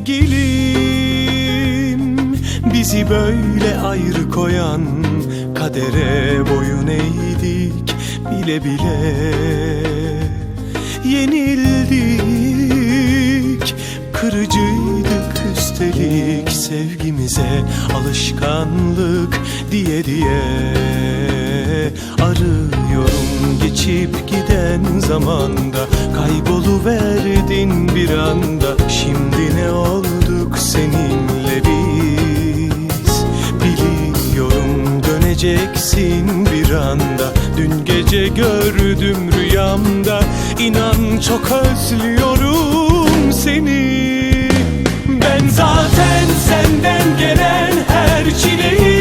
Sevgilim. Bizi böyle ayrı koyan kadere boyun eğdik bile bile. Yenildik kırıcıydık üstelik sevgimize alışkanlık diye diye. Arıyorum geçip giden zamanda Kayboluverdin bir anda. Şimdi ne olduk seninle biz? Biliyorum döneceksin bir anda. Dün gece gördüm rüyamda. İnan çok özlüyorum seni. Ben zaten senden gelen her çileyi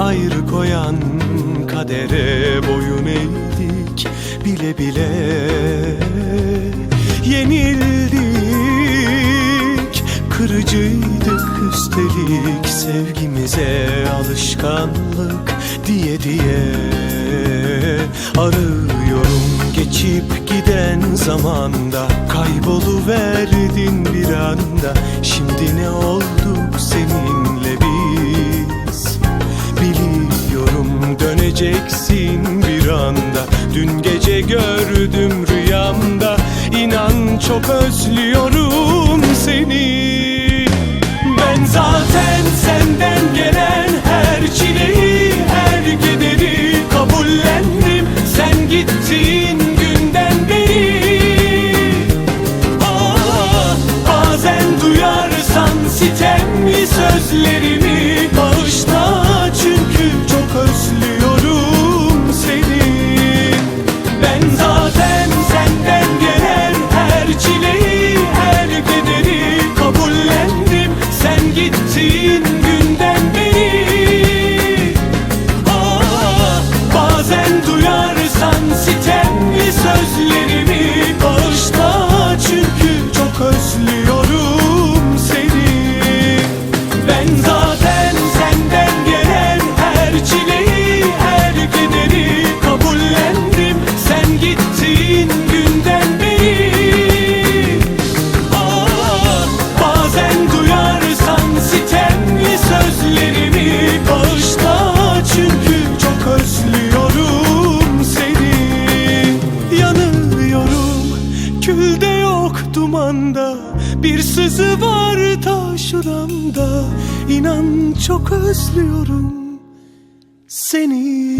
ayrı koyan kadere boyun eğdik bile bile. Yenildik kırıcıydık üstelik sevgimize alışkanlık diye diye. Arıyorum geçip giden zamanda Kayboluverdin bir anda Şimdi ne olduk seninle çok özlüyorum seni. Ben zaten senden gelen her çileyi Her kederi kabullendim. Sen gittiğin günden beri. Ah, Bazen duyarsan sitemli sözlerimi dumanda Bir sızı var ta şuramda İnan çok özlüyorum seni